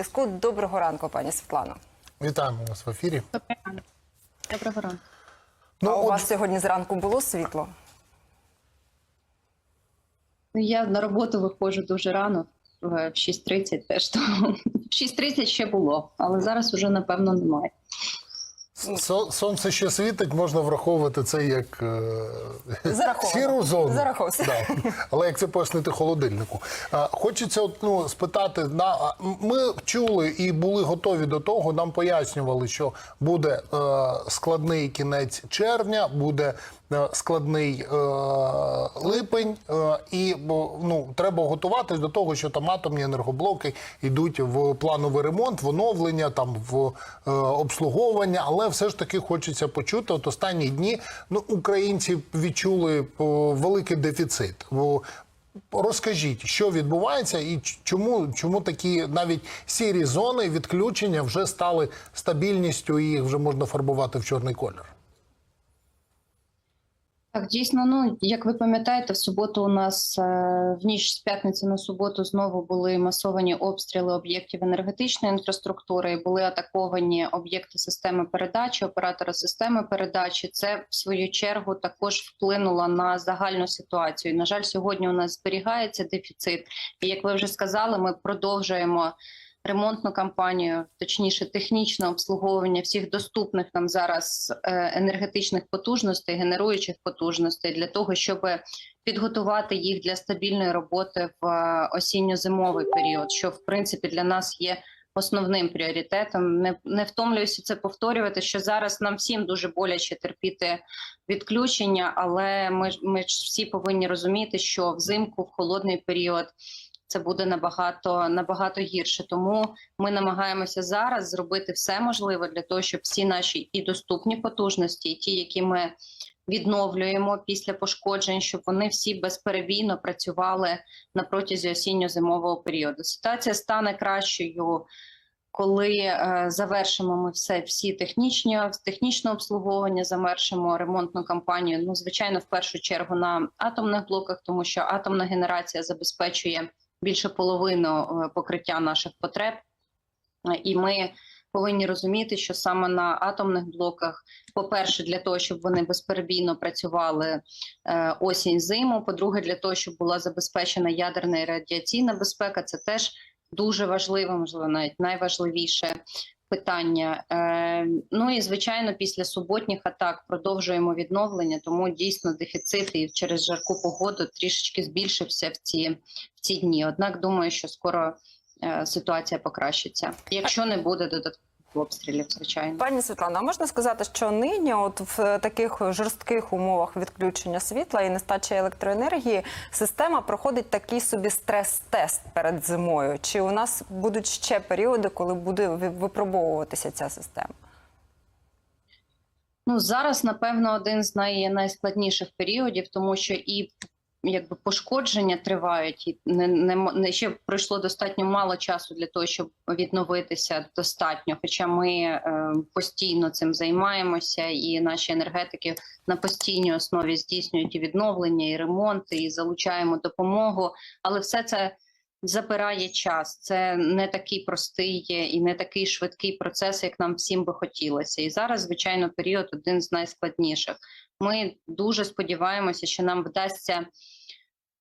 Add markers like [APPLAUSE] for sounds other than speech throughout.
зв'язку. Доброго ранку, пані Світлано. Вітаємо вас в ефірі. Доброго ранку. Ну, а у от, вас сьогодні зранку було світло? Ну, Я на роботу виходжу дуже рано, в 6.30 теж [LAUGHS] тому. В 6.30 ще було, але зараз уже напевно немає. Со- сонце ще світить, можна враховувати це як е, сіру зону. Да. Але як це пояснити холодильнику? Хочеться ну, спитати, на, ми чули і були готові до того, нам пояснювали, що буде е, складний кінець червня, буде складний е, липень, е, і ну, треба готуватись до того, що там атомні енергоблоки йдуть в плановий ремонт, в оновлення, там в е, обслуговування, але все ж таки хочеться почути. От останні дні ну, українці відчули о, великий дефіцит. Бо Розкажіть, що відбувається, і чому, чому такі навіть сірі зони відключення вже стали стабільністю, і їх вже можна фарбувати в чорний колір. Так, дійсно, ну як ви пам'ятаєте, в суботу у нас е, в ніч з п'ятниці на суботу знову були масовані обстріли об'єктів енергетичної інфраструктури. Були атаковані об'єкти системи передачі, оператора системи передачі. Це в свою чергу також вплинуло на загальну ситуацію. На жаль, сьогодні у нас зберігається дефіцит. І як ви вже сказали, ми продовжуємо. Ремонтну кампанію, точніше, технічне обслуговування всіх доступних нам зараз е, енергетичних потужностей, генеруючих потужностей для того, щоб підготувати їх для стабільної роботи в е, осінньо-зимовий період, що в принципі для нас є основним пріоритетом. Не, не втомлююся це повторювати. Що зараз нам всім дуже боляче терпіти відключення, але ми, ми всі повинні розуміти, що взимку в холодний період це буде набагато набагато гірше. Тому ми намагаємося зараз зробити все можливе для того, щоб всі наші і доступні потужності, і ті, які ми відновлюємо після пошкоджень, щоб вони всі безперебійно працювали на протязі осінньо-зимового періоду. Ситуація стане кращою. Коли е, завершимо ми все, всі технічні технічне обслуговування, завершимо ремонтну кампанію. Ну, звичайно, в першу чергу на атомних блоках, тому що атомна генерація забезпечує більше половину е, покриття наших потреб. Е, І ми повинні розуміти, що саме на атомних блоках, по-перше, для того, щоб вони безперебійно працювали е, осінь зиму. По-друге, для того, щоб була забезпечена ядерна і радіаційна безпека, це теж дуже важливо, можливо, навіть найважливіше. Питання, е, ну і звичайно, після суботніх атак продовжуємо відновлення, тому дійсно дефіцит і через жарку погоду трішечки збільшився в ці в ці дні. Однак думаю, що скоро е, ситуація покращиться, якщо не буде додаткових обстрілів, звичайно. Пані Світлано, а можна сказати, що нині, от в таких жорстких умовах відключення світла і нестачі електроенергії, система проходить такий собі стрес-тест перед зимою? Чи у нас будуть ще періоди, коли буде випробовуватися ця система? Ну зараз, напевно, один з най, найскладніших періодів, тому що і якби пошкодження тривають, і не, не, ще пройшло достатньо мало часу для того, щоб відновитися достатньо. Хоча ми е, постійно цим займаємося, і наші енергетики на постійній основі здійснюють і відновлення, і ремонти, і залучаємо допомогу, але все це. Забирає час, це не такий простий і не такий швидкий процес, як нам всім би хотілося. І зараз, звичайно, період один з найскладніших. Ми дуже сподіваємося, що нам вдасться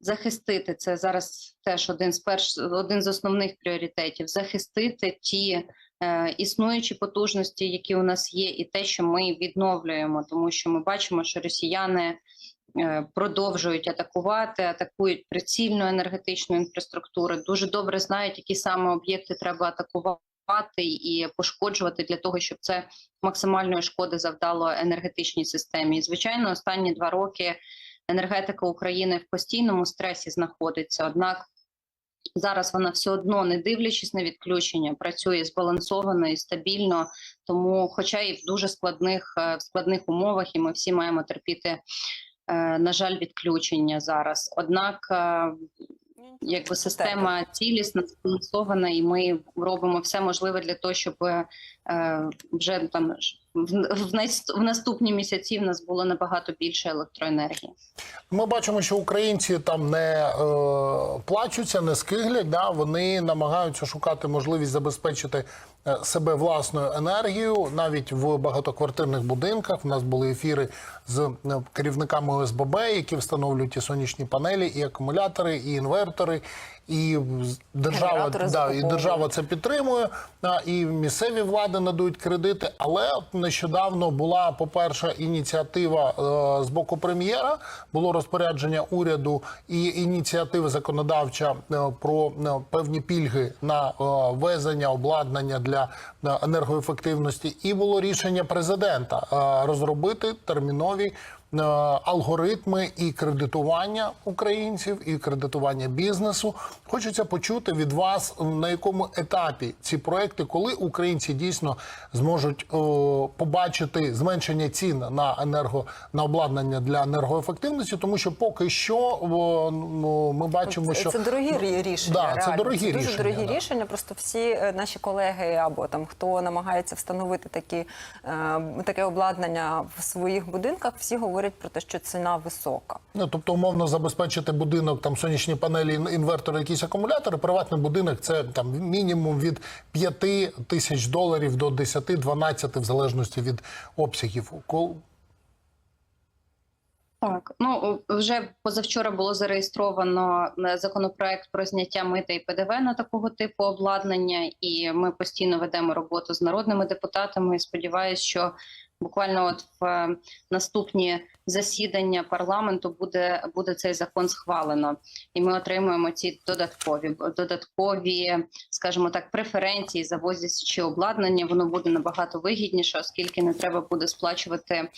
захистити це зараз. Теж один з перш один з основних пріоритетів захистити ті е, існуючі потужності, які у нас є, і те, що ми відновлюємо, тому що ми бачимо, що росіяни продовжують атакувати, атакують прицільну енергетичну інфраструктуру. Дуже добре знають, які саме об'єкти треба атакувати і пошкоджувати для того, щоб це максимальної шкоди завдало енергетичній системі. І звичайно, останні два роки енергетика України в постійному стресі знаходиться. Однак зараз вона все одно, не дивлячись на відключення, працює збалансовано і стабільно. Тому, хоча і в дуже складних е, в складних умовах, і ми всі маємо терпіти, е, на жаль, відключення зараз. Однак е, якби система цілісна, збалансована, і ми робимо все можливе для того, щоб е, вже там в, наступні місяці в нас було набагато більше електроенергії. Ми бачимо, що українці там не е, плачуться, не скиглять. Да? Вони намагаються шукати можливість забезпечити е, себе власною енергією, навіть в багатоквартирних будинках. У нас були ефіри з е, керівниками ОСББ, які встановлюють і сонячні панелі, і акумулятори, і інвертори. І держава да, і держава це підтримує, і місцеві влади надають кредити. Але от нещодавно була, по-перше, ініціатива е, з боку прем'єра, було розпорядження уряду і ініціатива законодавча е, про е, певні пільги на везення обладнання для енергоефективності. І було рішення президента розробити термінові. Е, Алгоритми і кредитування українців, і кредитування бізнесу. Хочеться почути від вас, на якому етапі ці проекти, коли українці дійсно зможуть о, побачити зменшення цін на енерго на обладнання для енергоефективності, тому що поки що о, ну, ми бачимо, Це, що це дорогі рішення. Да, це дорогі це дуже рішення, дорогі да. рішення. Просто всі е, наші колеги або там хто намагається встановити такі, е, таке обладнання в своїх будинках, всі говорять про те, що ціна висока. Ну, тобто, умовно забезпечити будинок, там сонячні панелі, ін- інвертори, якісь акумулятори. Приватний будинок це там мінімум від 5 тисяч доларів до 10-12, в залежності від обсягів. Так, ну вже позавчора було зареєстровано е, законопроект про зняття мита і ПДВ на такого типу обладнання, і ми постійно ведемо роботу з народними депутатами. І сподіваюся, що буквально от в е, наступні засідання парламенту буде буде цей закон схвалено, і ми отримуємо ці додаткові додаткові, скажімо так, преференції завозячи обладнання. Воно буде набагато вигідніше, оскільки не треба буде сплачувати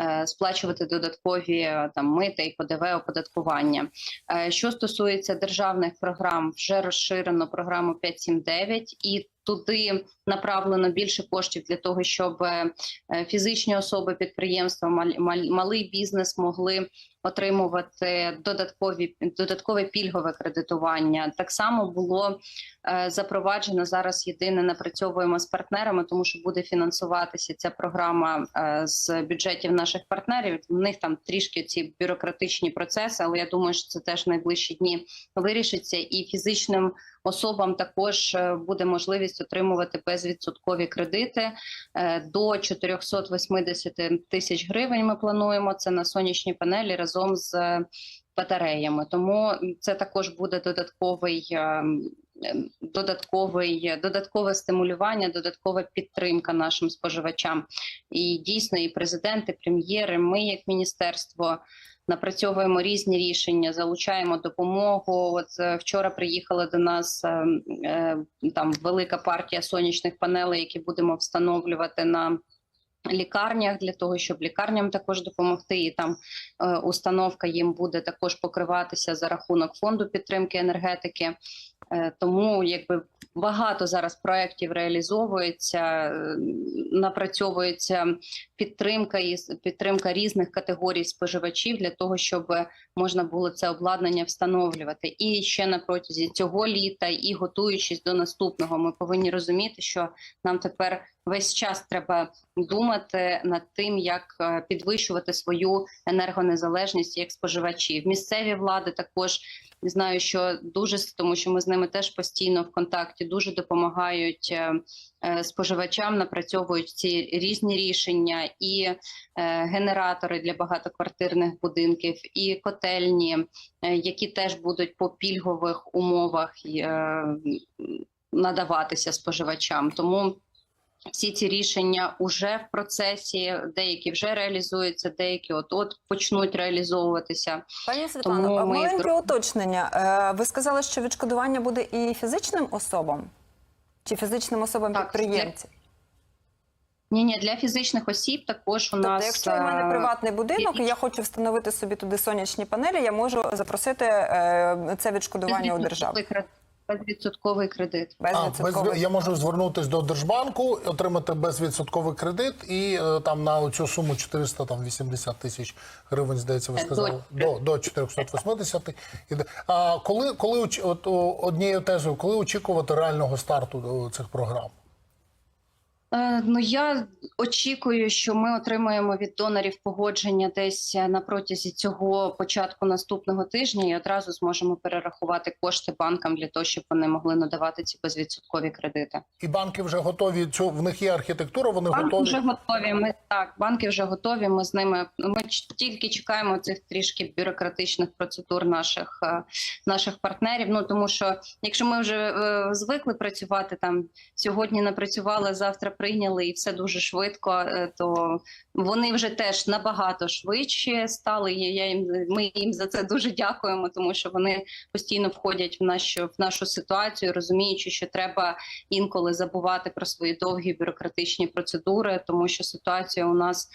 е, сплачувати додаткові е, там мита і ПДВ оподаткування. Е, Що стосується державних програм, вже розширено програму 579 і туди направлено більше коштів для того, щоб фізичні особи, підприємства, малий бізнес могли отримувати додаткові додаткове пільгове кредитування. Так само було е, запроваджено зараз. Єдине напрацьовуємо з партнерами, тому що буде фінансуватися ця програма е, з бюджетів наших партнерів. В них там трішки ці бюрократичні процеси, але я думаю, що це теж найближчі дні вирішиться, і фізичним особам також е, буде можливість отримувати безвідсоткові кредити до 480 тисяч гривень. Ми плануємо це на сонячні панелі разом з е, батареями. Тому це також буде додатковий. е, е, Додатковий додаткове стимулювання, додаткова підтримка нашим споживачам, і дійсно, і президент, і прем'єри. Ми, як міністерство, напрацьовуємо різні рішення, залучаємо допомогу. От вчора приїхала до нас там велика партія сонячних панелей, які будемо встановлювати на лікарнях для того, щоб лікарням також допомогти, і там е, установка їм буде також покриватися за рахунок фонду підтримки енергетики. Е, тому якби багато зараз проєктів реалізовується, е, напрацьовується підтримка і підтримка різних категорій споживачів для того, щоб можна було це обладнання встановлювати. І ще на протязі цього літа, і готуючись до наступного, ми повинні розуміти, що нам тепер весь час треба думати над тим, як е, підвищувати свою енергонезалежність як споживачів. Місцеві влади також знаю, що дуже тому, що ми з ними теж постійно в контакті, дуже допомагають е, е, споживачам, напрацьовують ці різні рішення і генератори для багатоквартирних будинків, і котельні, які теж будуть по пільгових умовах надаватися споживачам. Тому всі ці рішення вже в процесі, деякі вже реалізуються, деякі от от почнуть реалізовуватися. Пані Світлано, Тому ми маленьке уточнення. Е, Ви сказали, що відшкодування буде і фізичним особам, чи фізичним особам Так, підприємців? Ні, ні, для фізичних осіб також у Тобто, нас якщо у мене е, приватний будинок, і я хочу встановити собі туди сонячні панелі, я можу запросити е, це відшкодування у державу. Безвідсотковий кредит- безвідсотковий. А, без, я можу звернутися до Держбанку, отримати безвідсотковий кредит і е, там на цю суму 480 тисяч гривень, здається, ви Е, сказали. до- До, до 480. Іде. А коли, коли от, однією тезою, коли очікувати реального старту цих програм? Е, Ну я очікую, що ми отримаємо від донорів погодження десь е, на протязі цього початку наступного тижня і одразу зможемо перерахувати кошти банкам для того, щоб вони могли надавати ці безвідсоткові кредити. І банки вже готові. Цю в них є архітектура. Вони Банки готові. вже готові. Ми так, банки вже готові. Ми з ними ми тільки чекаємо цих трішки бюрократичних процедур наших е, наших партнерів. Ну тому що якщо ми вже е, звикли працювати там сьогодні, напрацювали, завтра прийняли і все дуже швидко, е, то вони вже теж набагато швидше стали. Я їм ми їм за це дуже дякуємо, тому що вони постійно входять в нашу в нашу ситуацію, розуміючи, що треба інколи забувати про свої довгі бюрократичні процедури, тому що ситуація у нас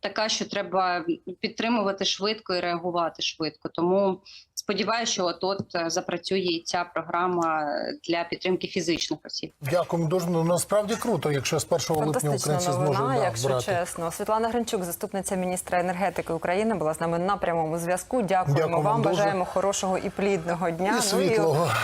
така, що треба підтримувати швидко і реагувати швидко. Тому сподіваюся, що от от е, запрацює і ця програма для підтримки фізичних осіб. Дякуємо дуже. Ну насправді круто, якщо з 1 липня українці зможуть да, якщо брати. чесно. Світлана Гринчук, заступниця міністра енергетики України, була з нами на прямому зв'язку. Дякуємо Дякую вам вам. дуже. Бажаємо хорошого і плідного дня. І Ну світлого.